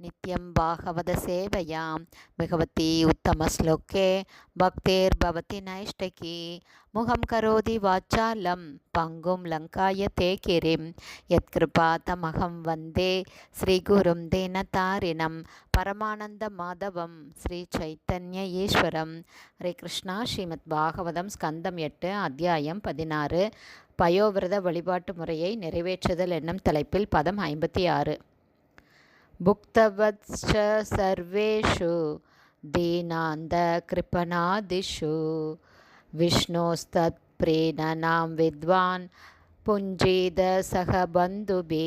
नित्यं भागवतसेवयां भगवती उत्तमश्लोके भक्तिर्भवति नैष्टकी मुखं करोति वाचालं पङ्गुं लङ्कायते गिरिं यत्कृपातमहं वन्दे श्रीगुरुं दीनतारिणं பரமானந்தமாதவம் ஸ்ரீ சைத்தன்ய ஈஸ்வரம் ஹரே கிருஷ்ணா ஸ்ரீமத் பாகவதம் ஸ்கந்தம் எட்டு அத்தியாயம் பதினாறு பயோவிரத வழிபாட்டு முறையை நிறைவேற்றுதல் என்னும் தலைப்பில் பதம் ஐம்பத்தி ஆறு भुक्तवत्स सर्वेषु दीनान्तकृपणादिषु विष्णोस्तत्प्रेरणां विद्वान् புஞ்சீத சக பந்துபி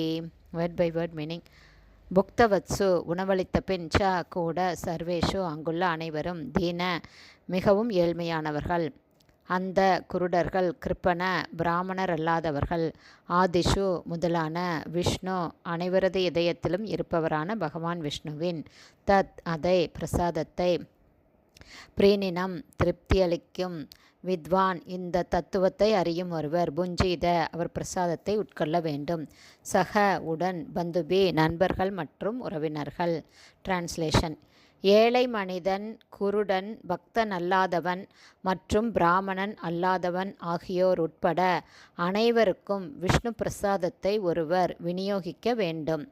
வேர்ட் பை வேர்ட் மீனிங் புக்தவத்சு உணவளித்த பின் ச கூட சர்வேஷு அங்குள்ள அனைவரும் தீன மிகவும் ஏழ்மையானவர்கள் அந்த குருடர்கள் கிருப்பண பிராமணர் அல்லாதவர்கள். ஆதிஷு முதலான விஷ்ணு அனைவரது இதயத்திலும் இருப்பவரான பகவான் விஷ்ணுவின். தத் அதை பிரசாதத்தை பிரீனினம் திருப்தியளிக்கும் வித்வான் இந்த தத்துவத்தை அறியும் ஒருவர். புஞ்சீத அவர் பிரசாதத்தை உட்கொள்ள வேண்டும். சக உடன் பந்துபி நண்பர்கள் மற்றும் உறவினர்கள். டிரான்ஸ்லேஷன் ஏழை மனிதன் குருடன் பக்தன் அல்லாதவன் மற்றும் பிராமணன் அல்லாதவன் ஆகியோர் உட்பட அனைவருக்கும் விஷ்ணு பிரசாதத்தை ஒருவர் விநியோகிக்க வேண்டும்.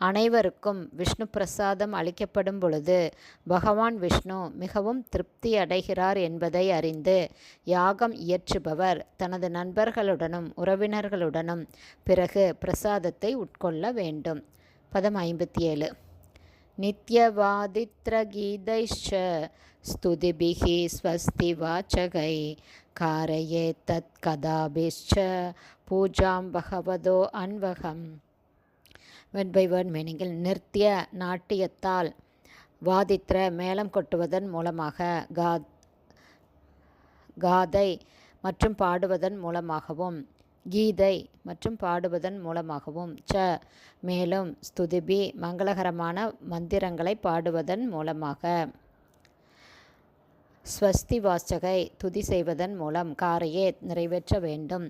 அனைவருக்கும் விஷ்ணு பிரசாதம் அளிக்கப்படும் பொழுது பகவான் விஷ்ணு மிகவும் திருப்தி அடைகிறார் என்பதை அறிந்து யாகம் இயற்றுபவர் தனது நண்பர்களுடனும் உறவினர்களுடனும் பிறகு பிரசாதத்தை உட்கொள்ள வேண்டும் பதம் ஐம்பத்தி ஏழு नित्यवादित्रगीतैश्च स्तुतिभिः स्वस्तिवाचकै कारये तत् कदाभिश्च பூஜாம் பகவதோ அன்வகம் வேர்ட் பை வேர்ட் மீனிங்கில் நிறுத்திய நாட்டியத்தால் வாதித்திர மேளம் கொட்டுவதன் மூலமாக கா காதை மற்றும் பாடுவதன் மூலமாகவும் கீதை மற்றும் பாடுவதன் மூலமாகவும் ச மேலும் ஸ்துதிபி மங்களகரமான மந்திரங்களை பாடுவதன் மூலமாக ஸ்வஸ்தி வாசகை துதி செய்வதன் மூலம் காரையே நிறைவேற்ற வேண்டும்.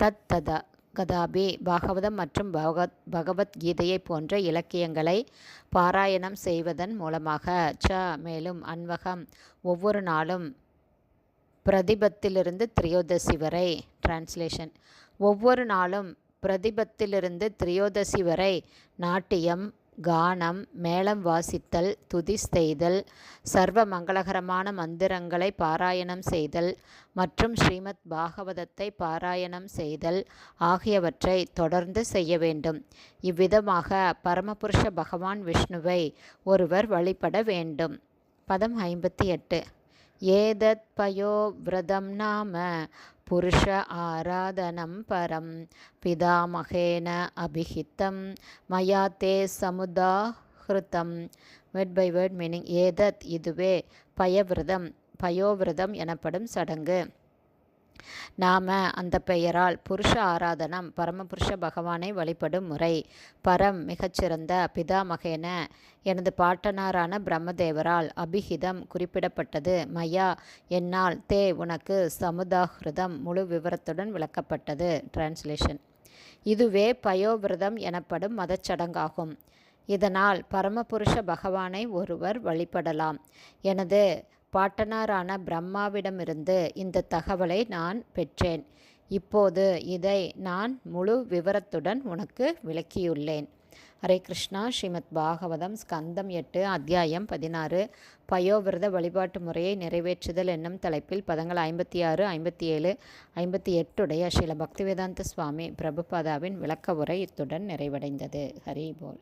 தத் ததா கதாபி பாகவதம் மற்றும் பகவத் பகவத்கீதையை போன்ற இலக்கியங்களை பாராயணம் செய்வதன் மூலமாக ச மேலும் அன்வகம் ஒவ்வொரு நாளும் பிரதிபத்திலிருந்து திரியோதசி வரை டிரான்ஸ்லேஷன் ஒவ்வொரு நாளும் பிரதிபத்திலிருந்து திரியோதசி வரை நாட்டியம் கானம் மேளம் வாசித்தல் துதி செய்தல் சர்வ மங்களகரமான மந்திரங்களை பாராயணம் செய்தல் மற்றும் ஸ்ரீமத் பாகவதத்தை பாராயணம் செய்தல் ஆகியவற்றை தொடர்ந்து செய்ய வேண்டும். இவ்விதமாக பரமபுருஷ பகவான் விஷ்ணுவை ஒருவர் வழிபட வேண்டும். பதம் ஐம்பத்தி எட்டு. ஏதத் பயோவிரதம் நாம. புருஷ ஆராதனம் பரம். பிதாமகேன அபிஹித்தம். மயா தே சமுதாஹிருத்தம் வேர்ட் பை வேர்ட் மீனிங் ஏதத் இதுவே பயவிரதம். பயோவிரதம் எனப்படும் சடங்கு. நாம அந்த பெயரால் புருஷ ஆராதனம் பரமபுருஷ பகவானை வழிபடும் முறை. பரம் மிகச்சிறந்த பிதாமகேன எனது பாட்டனாரான பிரம்மதேவரால் அபிஹிதம் குறிப்பிடப்பட்டது. மயா என்னால் தே உனக்கு சமுதாகிருதம் முழு விவரத்துடன் விளக்கப்பட்டது. டிரான்ஸ்லேஷன் இதுவே பயோவிரதம் எனப்படும் மதச்சடங்காகும். இதனால் பரமபுருஷ பகவானை ஒருவர் வழிபடலாம். எனது பாட்டனாரான பிரம்மாவிடமிருந்து இந்த தகவலை நான் பெற்றேன். இப்போது இதை நான் முழு விவரத்துடன் உனக்கு விளக்கியுள்ளேன். ஹரே கிருஷ்ணா ஸ்ரீமத் பாகவதம் ஸ்கந்தம் எட்டு அத்தியாயம் பதினாறு. பயோவிரத வழிபாட்டு முறையை நிறைவேற்றுதல் என்னும் தலைப்பில் பதங்கள் ஐம்பத்தி ஆறு ஐம்பத்தி ஏழு ஐம்பத்தி எட்டுடைய ஸ்ரீல பக்திவேதாந்த சுவாமி பிரபுபாதாவின் விளக்க உரை இத்துடன் நிறைவடைந்தது. ஹரி போல்